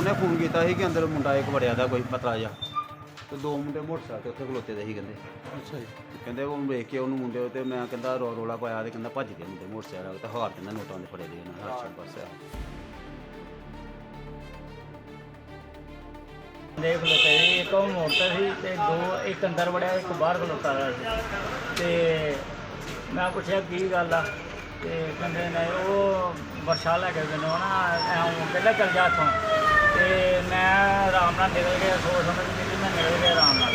ਉਹਨੇ ਫੋਨ ਕੀਤਾ ਸੀ ਕਿ ਅੰਦਰ ਮੁੰਡਾ ਇੱਕ ਵੜਿਆ ਦਾ ਕੋਈ ਪਤਲਾ ਜਿਹਾ। ਤੇ ਦੋ ਮੁੰਡੇ ਮੋਟਰਸਾਈਕਲ ਤੇ ਉੱਥੇ ਖਲੋਤੇ ਦੇ ਸੀ ਕਹਿੰਦੇ। ਅੱਛਾ ਜੀ। ਤੇ ਕਹਿੰਦੇ ਉਹ ਵੇਖ ਕੇ ਉਹਨੂੰ ਮੁੰਡੇ ਤੇ ਮੈਂ ਕਹਿੰਦਾ ਰੋ ਰੋਲਾ ਪਾਇਆ ਤੇ ਕਹਿੰਦਾ ਭੱਜ ਗਏ ਮੁੰਡੇ ਮੋਟਰਸਾਈਕਲ ਤੇ ਹਾਰ ਕਹਿੰਦਾ ਨੋਟਾਂ ਦੇ ਫੜੇ ਦੇ ਉਹਨਾਂ ਹਰ ਪਾਸੇ ਦੇ ਖਲੋਤੇ ਸੀ ਇੱਕ ਉਹ ਮੋਟਰ ਸੀ ਤੇ ਦੋ ਇੱਕ ਅੰਦਰ ਵੜਿਆ ਇੱਕ ਬਾਹਰ ਖਲੋਤਾ ਹੋਇਆ ਸੀ। ਤੇ ਮੈਂ ਪੁੱਛਿਆ ਕੀ ਗੱਲ ਆ? ਤੇ ਕਹਿੰਦੇ ਨੇ ਉਹ ਵਰਸ਼ਾ ਲੈ ਕੇ ਮੈਨੂੰ ਨਾ ਐਂ ਪਹਿਲਾਂ ਚੱਲ ਜਾ ਇੱਥੋਂ। ਤੇ ਮੈਂ ਆਰਾਮ ਨਾਲ ਨਿਕਲ ਗਿਆ ਸੋਚ ਸਮਝ ਕੇ ਕਿ ਮੈਂ ਨਿਕਲ ਗਿਆ ਆਰਾਮ ਨਾਲ।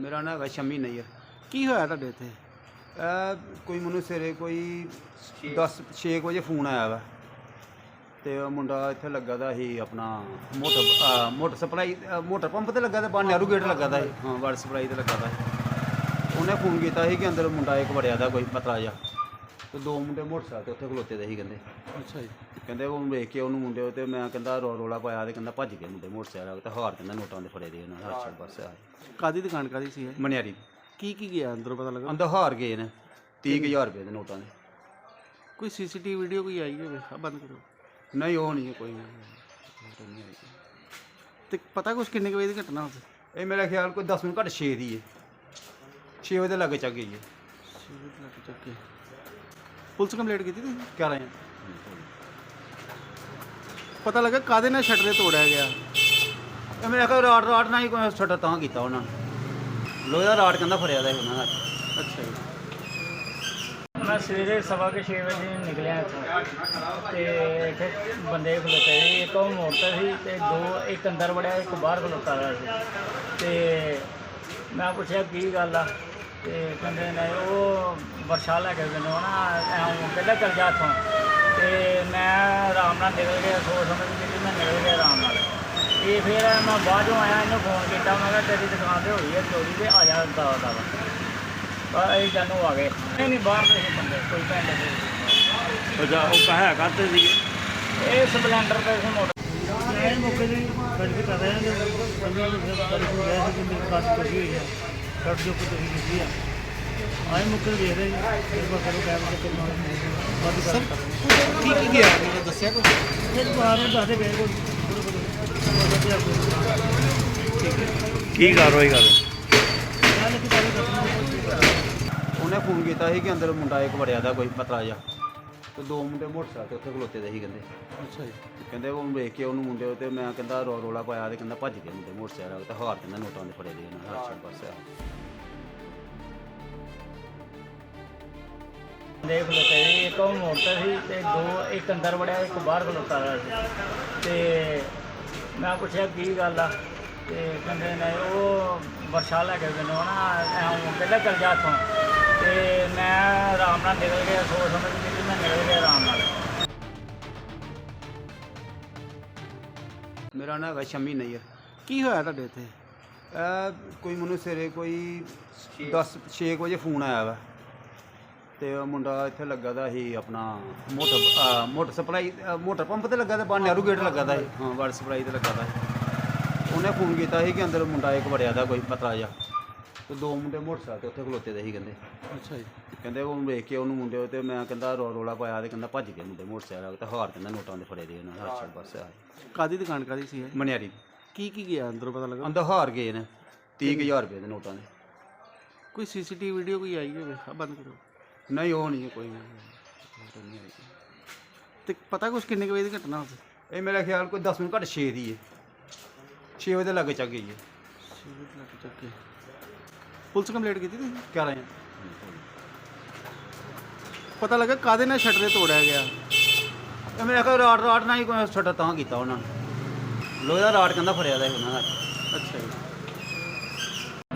ਮੇਰਾ ਨਾਂ ਹੈਗਾ ਸ਼ਮੀ ਨਈਰ ਕੀ ਹੋਇਆ ਤੁਹਾਡੇ ਇੱਥੇ? ਇਹ ਕੋਈ ਮੈਨੂੰ ਸਵੇਰੇ ਕੋਈ 10 6 ਵਜੇ ਫੋਨ ਆਇਆ ਵਾ। ਤੇ ਉਹ ਮੁੰਡਾ ਇੱਥੇ ਲੱਗਾ ਦਾ ਸੀ ਆਪਣਾ ਮੋਟਰ ਅਹ ਮੋਟਰ ਸਪਲਾਈ ਅਹ ਮੋਟਰ ਪੰਪ ਤੇ ਲੱਗਾ ਦਾ ਬਾਹਰ ਨਹਿਰੂ ਗੇਟ ਲੱਗਾ ਦਾ ਸੀ। ਹਾਂ ਵਾਟਰ ਸਪਲਾਈ ਤੇ ਲੱਗਾ ਦਾ ਸੀ। ਉਹਨੇ ਫੋਨ ਕੀਤਾ ਸੀ ਕਿ ਅੰਦਰ ਮੁੰਡਾ ਇੱਕ ਵੜਿਆ ਦਾ ਕੋਈ ਪਤਲਾ ਜਿਹਾ। ਤੇ ਦੋ ਮੁੰਡੇ ਮੋਟਰਸਾਈਕਲ ਤੇ ਉੱਥੇ ਖਲੋਤੇ ਦੇ ਸੀ ਕਹਿੰਦੇ। ਅੱਛਾ ਜੀ। ਕਹਿੰਦੇ ਉਹ ਵੇਖ ਕੇ ਉਹਨੂੰ ਮੁੰਡੇ ਤੇ ਮੈਂ ਕਹਿੰਦਾ ਰੋ ਰੋਲਾ ਪਾਇਆ ਤੇ ਕਹਿੰਦਾ ਭੱਜ ਗਏ ਮੁੰਡੇ ਮੋਟਰਸਾਈਕਲ ਤੇ ਹਾਰ ਕਹਿੰਦਾ ਨੋਟਾਂ ਦੇ ਫੜੇ ਦੇ ਉਹਨਾਂ ਹਰ ਪਾਸੇ ਆਏ ਕਾਦੀ ਦੁਕਾਨ ਕਾਦੀ ਸੀ ਇਹ? ਮਨਿਆਰੀ। ਕੀ ਕੀ ਗਿਆ ਅੰਦਰੋਂ ਪਤਾ ਲੱਗਾ? ਅੰਦਰ ਹਾਰ ਗਏ ਨੇ 30000 ਰੁਪਏ ਦੇ ਨੋਟਾਂ ਦੇ। ਕੋਈ ਸੀਸੀਟੀਵੀ ਵੀਡੀਓ ਕੋਈ ਆਈ ਹੋਵੇ? ਆ ਬੰਦ ਕਰੋ। ਨਹੀਂ ਉਹ ਨਹੀਂ ਹੈ, ਕੋਈ ਨਹੀਂ। ਤੇ ਪਤਾ ਕੁਛ ਕਿੰਨੇ ਕੁ ਵਜੇ ਦੀ ਘਟਨਾ ਹੋਵੇ? ਇਹ ਮੇਰਾ ਖਿਆਲ ਕੋਈ 10 ਮਿੰਟ ਘੱਟ 6 ਦੀ ਹੈ 6 ਵਜੇ ਦੇ ਲੱਗੇ ਚੱਕ ਗਈ ਹੈ ਚੱਕੇ ਪੁਲਿਸ ਕੰਪਲੇਂਟ ਕੀਤੀ ਤੁਸੀਂ? ਕਹਿ ਰਹੇ ਹਾਂ ਪਤਾ ਲੱਗਾ ਕਾਦੇ ਨਾਲ ਸ਼ਟਰ ਤੋੜਿਆ ਗਿਆ। ਇਹ ਮੇਰਾ ਖਿਆਲ ਰਾਟ ਰਾਟ ਨਾਲ ਹੀ ਕੋਈ ਛੱਟਾ ਤਾਂ ਕੀਤਾ ਉਹਨਾਂ ਨੇ। ਲੋਹੇ ਦਾ ਰਾਟ ਕਹਿੰਦਾ ਫੜਿਆ ਦਾ ਸੀ ਉਹਨਾਂ ਦਾ। ਅੱਛਾ ਜੀ। ਮੈਂ ਸਵੇਰੇ ਸਵਾ ਕੇ 6 ਵਜੇ ਨਿਕਲਿਆ ਇੱਥੋਂ। ਤੇ ਇੱਥੇ ਬੰਦੇ ਖਲੋਤੇ ਸੀ, ਇੱਕ ਉਹ ਮੋਟਰ ਸੀ ਤੇ ਦੋ, ਇੱਕ ਅੰਦਰ ਵੜਿਆ, ਇੱਕ ਬਾਹਰ ਖਲੋਤਾ ਹੋਇਆ ਸੀ। ਤੇ ਮੈਂ ਪੁੱਛਿਆ, ਕੀ ਗੱਲ ਆ? ਤੇ ਕਹਿੰਦੇ ਨੇ ਉਹ ਵਰਸ਼ਾ ਲੈ ਕੇ ਮੈਨੂੰ ਨਾ ਐਂ ਪਹਿਲਾਂ ਚੱਲ ਜਾ ਇੱਥੋਂ। ਤੇ ਮੈਂ ਆਰਾਮ ਨਾਲ ਨਿਕਲ ਗਿਆ ਸੋਚ ਸਮਝ ਕੇ ਕਿ ਮੈਂ ਨਿਕਲ ਗਿਆ ਆਰਾਮ ਨਾਲ। ਇਹ ਫਿਰ ਮੈਂ ਬਾਅਦੋਂ ਆਇਆ ਇਹਨੂੰ ਫੋਨ ਕੀਤਾ ਮੈਂ ਕਿਹਾ ਤੇਰੀ ਦੁਕਾਨ ਤੇ ਹੋਈ ਹੈ ਚੋਰੀ ਤੇ ਆ ਜਾ ਦਾ ਦਾ। ਪਰ ਇਹ ਜਾਨੂ ਆ ਗਏ। ਨਹੀਂ ਨਹੀਂ ਬਾਹਰ ਦੇ ਬੰਦੇ ਕੋਈ ਪਿੰਡ ਦੇ ਅੱਛਾ ਉਹ ਕਹਾ ਕਰਤੇ ਸੀਗੇ ਇਹ ਸਪਲੈਂਡਰ ਤੇ ਸੀ ਮੋਟਰ। ਮੈਂ ਮੌਕੇ ਤੇ ਵੈਰੀਫਾਈ ਕਰ ਰਿਹਾ ਹਾਂ ਕਿ ਬੰਦਾ ਵੈਰੀਫਾਈ ਗਿਆ ਸੀ ਕਿ ਮੇਰੇ ਪਾਸ ਕੋਈ ਹੋਈ ਹੈ ਸ਼ਰਟ ਜੋ ਕੁਝ ਹੋਈ ਕੀਤੀ ਆ। ਆਏ ਮੌਕੇ ਤੇ ਦੇਖ ਰਹੇ ਜੀ। ਇੱਕ ਵਾਰ ਕਰੋ ਕੈਮਰੇ ਤੇ ਮਾਰ ਗੱਲ ਕਰ ਕੀ ਕੀ ਗਿਆ? ਮੈਨੂੰ ਦੱਸਿਆ ਹਾਂ ਫਿਰ ਬਾਹਰ ਨੂੰ ਦੱਸਦੇ ਗਏ ਕੋਈ। ਕੀ ਕਾਰਵਾਈ ਕਰ ਉਹਨੇ ਫੋਨ ਕੀਤਾ ਸੀ ਕਿ ਅੰਦਰ ਮੁੰਡਾ ਇੱਕ ਵੜਿਆ ਦਾ ਕੋਈ ਪਤਲਾ ਜਿਹਾ। ਤੇ ਦੋ ਮੁੰਡੇ ਮੋਟਰਸਾਈਕਲ ਤੇ ਉੱਥੇ ਖਲੋਤੇ ਦੇ ਸੀ ਕਹਿੰਦੇ। ਅੱਛਾ ਜੀ। ਕਹਿੰਦੇ ਉਹ ਵੇਖ ਕੇ ਉਹਨੂੰ ਮੁੰਡੇ ਤੇ ਮੈਂ ਕਹਿੰਦਾ ਰੋ ਰੋਲਾ ਪਾਇਆ ਤੇ ਕਹਿੰਦਾ ਭੱਜ ਗਏ ਮੁੰਡੇ ਮੋਟਰਸਾਈਕਲ ਤੇ ਹਾਰ ਕਹਿੰਦਾ ਨੋਟਾਂ ਦੇ ਫੜੇ ਦੇ ਉਹਨਾਂ ਹਰ ਪਾਸੇ। ਆਏ ਦੇਖ ਖਲੋਤੇ ਸੀ ਇੱਕ ਉਹ ਮੋਟਰ ਸੀ ਤੇ ਦੋ, ਇੱਕ ਅੰਦਰ ਵੜਿਆ, ਇੱਕ ਬਾਹਰ ਖਲੋਤਾ ਹੋਇਆ ਸੀ। ਤੇ ਮੈਂ ਪੁੱਛਿਆ, ਕੀ ਗੱਲ ਆ? ਤੇ ਕਹਿੰਦੇ ਨੇ ਉਹ ਵਰਸ਼ਾ ਲੈ ਕੇ ਮੈਨੂੰ ਨਾ ਐਂ ਪਹਿਲਾਂ ਚੱਲ ਜਾ ਇੱਥੋਂ। ਤੇ ਮੈਂ ਆਰਾਮ ਨਾਲ ਨਿਕਲ ਗਿਆ, ਸੋਚ ਸਮਝ ਕੇ ਮੈਂ ਨਿਕਲ ਗਿਆ ਆਰਾਮ ਨਾਲ। ਮੇਰਾ ਨਾਂ ਹੈਗਾ ਸ਼ਮੀ ਨਈਰ ਕੀ ਹੋਇਆ ਤੁਹਾਡੇ ਇੱਥੇ? ਇਹ ਕੋਈ ਮੈਨੂੰ ਸਵੇਰੇ ਕੋਈ 10 6 ਵਜੇ ਫੋਨ ਆਇਆ ਵਾ। ਤੇ ਉਹ ਮੁੰਡਾ ਇੱਥੇ ਲੱਗਾ ਦਾ ਸੀ ਆਪਣਾ motor motor supply motor pump ਤੇ ਲੱਗਾ ਦਾ ਬਾਹਰ ਨਹਿਰੂ ਗੇਟ ਲੱਗਾ ਦਾ ਸੀ। ਹਾਂ ਵਾਟਰ ਸਪਲਾਈ ਤੇ ਲੱਗਾ ਦਾ ਸੀ। ਉਹਨੇ ਫੋਨ ਕੀਤਾ ਸੀ ਕਿ ਅੰਦਰ ਮੁੰਡਾ ਇੱਕ ਵੜਿਆ ਦਾ ਕੋਈ ਪਤਲਾ ਜਿਹਾ। ਤੇ ਦੋ ਮੁੰਡੇ ਮੋਟਰਸਾਈਕਲ ਤੇ ਉੱਥੇ ਖਲੋਤੇ ਦੇ ਸੀ ਕਹਿੰਦੇ। ਅੱਛਾ ਜੀ। ਕਹਿੰਦੇ ਉਹ ਵੇਖ ਕੇ ਉਹਨੂੰ ਮੁੰਡੇ ਤੇ ਮੈਂ ਕਹਿੰਦਾ ਰੋ ਰੋਲਾ ਪਾਇਆ ਤੇ ਕਹਿੰਦਾ ਭੱਜ ਗਏ ਮੁੰਡੇ ਮੋਟਰਸਾਈਕਲ ਤੇ ਹਾਰ ਕਹਿੰਦਾ ਨੋਟਾਂ ਦੇ ਫੜੇ ਦੇ ਉਹਨਾਂ ਹਰ ਪਾਸੇ ਆਏ ਕਾਦੀ ਦੁਕਾਨ ਕਾਦੀ ਸੀ ਇਹ? ਮਨਿਆਰੀ। ਕੀ ਕੀ ਗਿਆ ਅੰਦਰੋਂ ਪਤਾ ਲੱਗਾ? ਅੰਦਰ ਹਾਰ ਗਏ ਨੇ 30000 ਰੁਪਏ ਦੇ ਨੋਟਾਂ ਦੇ। ਕੋਈ ਸੀਸੀਟੀਵੀ ਵੀਡੀਓ ਕੋਈ ਆਈ ਹੋਵੇ? ਆ ਬੰਦ ਕਰੋ। ਨਹੀਂ ਉਹ ਨਹੀਂ ਹੈ, ਕੋਈ ਨਹੀਂ। ਤੇ ਪਤਾ ਕੁਛ ਕਿੰਨੇ ਕੁ ਵਜੇ ਦੀ ਘਟਨਾ ਹੋਵੇ? ਇਹ ਮੇਰਾ ਖਿਆਲ ਕੋਈ 10 ਮਿੰਟ ਘੱਟ 6 ਦੀ ਹੈ 6 ਵਜੇ ਦੇ ਲੱਗੇ ਚੱਕ ਗਈ ਹੈ ਚੱਕੇ ਪੁਲਿਸ ਕੰਪਲੇਂਟ ਕੀਤੀ ਤੁਸੀਂ? ਕਹਿ ਰਹੇ ਹਾਂ ਪਤਾ ਲੱਗਾ ਕਾਦੇ ਨਾਲ ਸ਼ਟਰ ਤੋੜਿਆ ਗਿਆ। ਇਹ ਮੇਰਾ ਖਿਆਲ ਰਾਟ ਰਾਟ ਨਾਲ ਹੀ ਕੋਈ ਛੱਟਾ ਤਾਂ ਕੀਤਾ ਉਹਨਾਂ ਨੇ। ਲੋਹੇ ਦਾ ਰਾਟ ਕਹਿੰਦਾ ਫੜਿਆ ਦਾ ਸੀ ਉਹਨਾਂ ਦਾ। ਅੱਛਾ ਜੀ।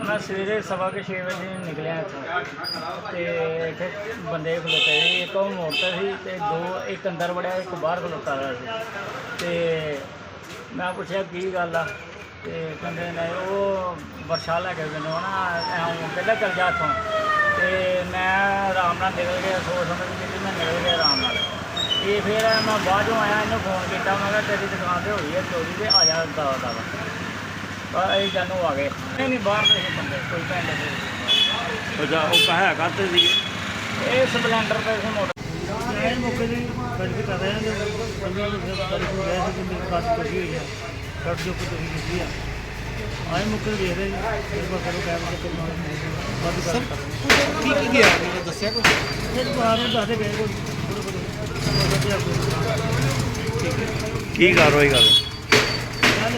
ਮੈਂ ਸਵੇਰੇ ਸਵਾ ਕੇ 6 ਵਜੇ ਨਿਕਲਿਆ ਇੱਥੋਂ ਤੇ ਇੱਥੇ ਬੰਦੇ ਖਲੋਤੇ ਸੀ ਇੱਕ ਉਹ ਮੋਟਰ ਸੀ ਤੇ ਦੋ ਇੱਕ ਅੰਦਰ ਵੜਿਆ ਇੱਕ ਬਾਹਰ ਖਲੋਤਾ ਹੋਇਆ ਸੀ। ਤੇ ਮੈਂ ਪੁੱਛਿਆ ਕੀ ਗੱਲ ਆ? ਤੇ ਕਹਿੰਦੇ ਨੇ ਉਹ ਵਰਸ਼ਾ ਲੈ ਕੇ ਮੈਨੂੰ ਨਾ ਐਂ ਪਹਿਲਾਂ ਚੱਲ ਜਾ ਇੱਥੋਂ। ਤੇ ਮੈਂ ਆਰਾਮ ਨਾਲ ਨਿਕਲ ਗਿਆ ਸੋਚ ਸਮਝ ਕੇ ਕਿ ਮੈਂ ਨਿਕਲ ਗਿਆ ਆਰਾਮ ਨਾਲ। ਇਹ ਫਿਰ ਮੈਂ ਬਾਅਦੋਂ ਆਇਆ ਇਹਨੂੰ ਫੋਨ ਕੀਤਾ ਮੈਂ ਕਿਹਾ ਤੇਰੀ ਦੁਕਾਨ ਤੇ ਹੋਈ ਹੈ ਚੋਰੀ ਤੇ ਆ ਜਾ ਦਾ ਦਾ ਪਰ ਇਹ ਜਾਨੂ ਆ ਗਏ। ਨਹੀਂ ਨਹੀਂ ਬਾਹਰ ਦੇ ਸੀ ਬੰਦੇ ਕੋਈ ਪਿੰਡ ਦੇ ਅੱਛਾ ਉਹ ਕਹਾ ਕਰਤੇ ਸੀਗੇ। ਇਹ ਸਪਲੈਂਡਰ ਤੇ ਸੀ ਮੋਟਰ। ਆਏ ਮੌਕੇ ਦੀ ਵੈਰੀਫਾਈ ਕਰ ਰਹੇ ਹਾਂ ਕਿ ਬੰਦੇ ਨੂੰ ਬੜੀ ਕੋਈ ਗਏ ਸੀ ਜਿੰਨੀ ਕਾਸ ਕੋਈ ਹੋਈ ਆ। ਡਾਕਟਰ ਜੋ ਕੋਈ ਤੁਸੀਂ ਕੀਤੀ ਆ। ਆਏ ਮੁੱਕਰ ਦੇ ਰਹੇ ਇੱਕ ਵਾਰ ਕਰੋ ਕੈਬ ਤੇ ਕੋਈ ਬਾਤ ਕਰ ਕੀ ਕੀ ਗਿਆ? ਮੈਨੂੰ ਦੱਸਿਆ ਕੁਝ ਫਿਰ ਬਾਹਰ ਨੂੰ ਦੱਸਦੇ ਪਏ ਕੋਈ। ਠੀਕ ਹੈ ਕੀ ਕਾਰਵਾਈ ਕਰ ਰਹੇ ਹਾਂ?